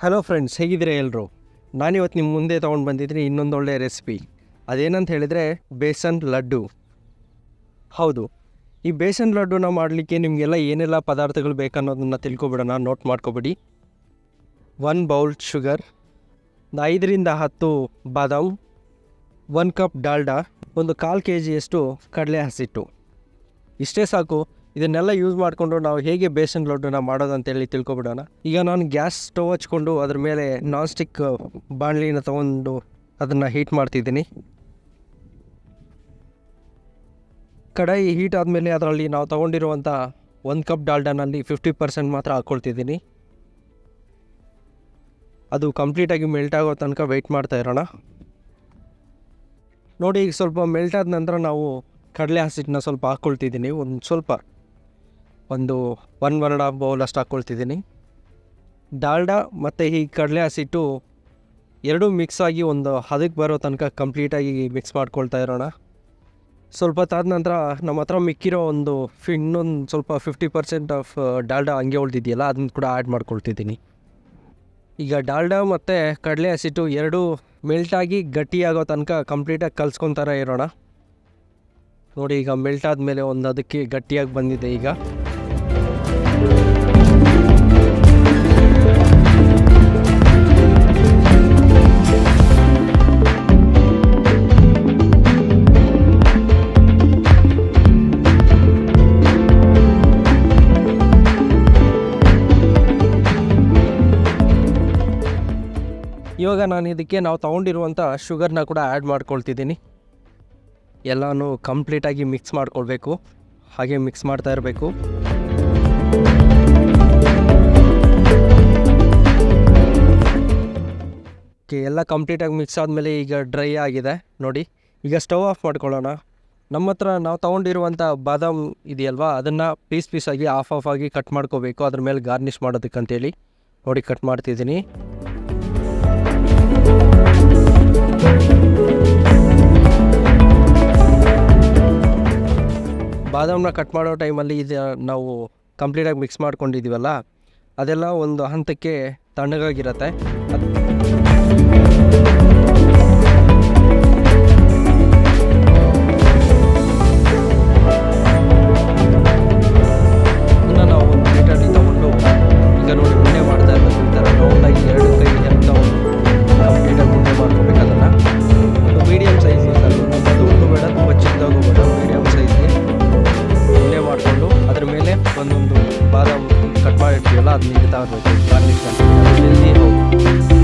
Hello friends ಹೇಗಿದ್ದೀರಾ ಎಲ್ಲರೂ ನಾನಿವತ್ತು ನಿಮ್ಮ ಮುಂದೆ ತೊಗೊಂಡು ಬಂದಿದ್ದೀನಿ ಇನ್ನೊಂದು ಒಳ್ಳೆಯ ರೆಸಿಪಿ ಅದೇನಂತ ಹೇಳಿದರೆ ಬೇಸನ್ ಲಡ್ಡು. ಹೌದು, ಈ ಬೇಸನ್ ಲಡ್ಡುನ ಮಾಡಲಿಕ್ಕೆ ನಿಮಗೆಲ್ಲ ಏನೆಲ್ಲ ಪದಾರ್ಥಗಳು ಬೇಕನ್ನೋದನ್ನು ತಿಳ್ಕೊಬಿಡೋಣ ನೋಟ್ ಮಾಡ್ಕೊಬಿಡಿ. ಒನ್ ಬೌಲ್ ಶುಗರ್ ಐದರಿಂದ ಹತ್ತು ಬಾದಾಮ್ ಒನ್ ಕಪ್ ಡಾಲ್ಡಾ, ಒಂದು ಕಾಲು ಕೆ ಜಿಯಷ್ಟು ಕಡಲೆ ಹಸಿಟ್ಟು. ಇಷ್ಟೇ ಸಾಕು. ಇದನ್ನೆಲ್ಲ ಯೂಸ್ ಮಾಡಿಕೊಂಡು ನಾವು ಹೇಗೆ ಬೇಸನ್ ಲಡ್ಡುನ ಮಾಡೋದಂತೇಳಿ ತಿಳ್ಕೊಬಿಡೋಣ. ಈಗ ನಾನು ಗ್ಯಾಸ್ ಸ್ಟವ್ ಹಚ್ಕೊಂಡು ಅದ್ರ ಮೇಲೆ ನಾನ್ ಸ್ಟಿಕ್ ಬಾಣಲಿನ ತೊಗೊಂಡು ಅದನ್ನು ಹೀಟ್ ಮಾಡ್ತಿದ್ದೀನಿ. ಕಡಾಯಿ ಹೀಟ್ ಆದಮೇಲೆ ಅದರಲ್ಲಿ ನಾವು ತೊಗೊಂಡಿರುವಂಥ ಒಂದು ಕಪ್ ಡಾಲ್ಡಾನಲ್ಲಿ ಫಿಫ್ಟಿ ಪರ್ಸೆಂಟ್ ಮಾತ್ರ ಹಾಕ್ಕೊಳ್ತಿದ್ದೀನಿ. ಅದು ಕಂಪ್ಲೀಟಾಗಿ ಮೆಲ್ಟ್ ಆಗೋ ತನಕ ವೆಯ್ಟ್ ಮಾಡ್ತಾ ಇರೋಣ. ನೋಡಿ, ಈಗ ಸ್ವಲ್ಪ ಮೆಲ್ಟ್ ಆದ ನಂತರ ನಾವು ಕಡಲೆ ಹಸಿಟ್ಟನ್ನ ಸ್ವಲ್ಪ ಹಾಕ್ಕೊಳ್ತಿದ್ದೀನಿ, ಒಂದು ಸ್ವಲ್ಪ. ಒಂದು ಒನ್ ಒನ್ ಆ್ಯಂಡ್ ಬೌಲ್ ಅಷ್ಟು ಹಾಕ್ಕೊಳ್ತಿದ್ದೀನಿ. ಡಾಲ್ಡಾ ಮತ್ತು ಈ ಕಡಲೆ ಹಸಿಟ್ಟು ಎರಡೂ ಮಿಕ್ಸ್ ಆಗಿ ಒಂದು ಹದಕ್ಕೆ ಬರೋ ತನಕ ಕಂಪ್ಲೀಟಾಗಿ ಮಿಕ್ಸ್ ಮಾಡ್ಕೊಳ್ತಾ ಇರೋಣ. ಸ್ವಲ್ಪ ತಾದ ನಂತರ ನಮ್ಮ ಹತ್ರ ಮಿಕ್ಕಿರೋ ಒಂದು ಇನ್ನೊಂದು ಸ್ವಲ್ಪ ಫಿಫ್ಟಿ ಪರ್ಸೆಂಟ್ ಆಫ್ ಡಾಲ್ಡಾ ಹಂಗೆ ಉಳ್ದಿದೆಯಲ್ಲ, ಅದನ್ನ ಕೂಡ ಆ್ಯಡ್ ಮಾಡ್ಕೊಳ್ತಿದ್ದೀನಿ. ಈಗ ಡಾಲ್ಡಾ ಮತ್ತು ಕಡಲೆ ಹಸಿಟ್ಟು ಎರಡೂ ಮೆಲ್ಟಾಗಿ ಗಟ್ಟಿಯಾಗೋ ತನಕ ಕಂಪ್ಲೀಟಾಗಿ ಕಲ್ಸ್ಕೊತಾರೆ ಇರೋಣ. ನೋಡಿ ಈಗ ಮೆಲ್ಟ್ ಆದಮೇಲೆ ಒಂದು ಅದಕ್ಕೆ ಗಟ್ಟಿಯಾಗಿ ಬಂದಿದೆ ಈಗ. ಇವಾಗ ನಾನು ಇದಕ್ಕೆ ನಾವು ತೊಗೊಂಡಿರುವಂಥ ಶುಗರ್ನ ಕೂಡ ಆ್ಯಡ್ ಮಾಡ್ಕೊಳ್ತಿದ್ದೀನಿ. ಎಲ್ಲನೂ ಕಂಪ್ಲೀಟಾಗಿ ಮಿಕ್ಸ್ ಮಾಡ್ಕೊಳ್ಬೇಕು. ಹಾಗೆ ಮಿಕ್ಸ್ ಮಾಡ್ತಾ ಇರಬೇಕು. ಓಕೆ, ಎಲ್ಲ ಕಂಪ್ಲೀಟಾಗಿ ಮಿಕ್ಸ್ ಆದಮೇಲೆ ಈಗ ಡ್ರೈ ಆಗಿದೆ. ನೋಡಿ, ಈಗ ಸ್ಟವ್ ಆಫ್ ಮಾಡ್ಕೊಳ್ಳೋಣ. ನಮ್ಮ ಹತ್ರ ನಾವು ತೊಗೊಂಡಿರುವಂಥ ಬಾದಾಮ್ ಇದೆಯಲ್ವಾ? ಅದನ್ನು ಪೀಸ್ ಪೀಸಾಗಿ ಆಫ್ ಆಫ್ ಆಗಿ ಕಟ್ ಮಾಡ್ಕೋಬೇಕು. ಅದ್ರ ಮೇಲೆ ಗಾರ್ನಿಷ್ ಮಾಡೋದಕ್ಕಂತೇಳಿ. ನೋಡಿ, ಕಟ್ ಮಾಡ್ತಿದ್ದೀನಿ. ಬಾದಾಮನ್ನ ಕಟ್ ಮಾಡೋ ಟೈಮಲ್ಲಿ ಇದು ನಾವು ಕಂಪ್ಲೀಟಾಗಿ ಮಿಕ್ಸ್ ಮಾಡ್ಕೊಂಡಿದ್ದೀವಲ್ಲ ಅದೆಲ್ಲ ಒಂದು ಹಂತಕ್ಕೆ ತಣ್ಣಗಾಗಿರತ್ತೆ. बाद कटवा डेढ़ आदमी के तार जल्दी हो।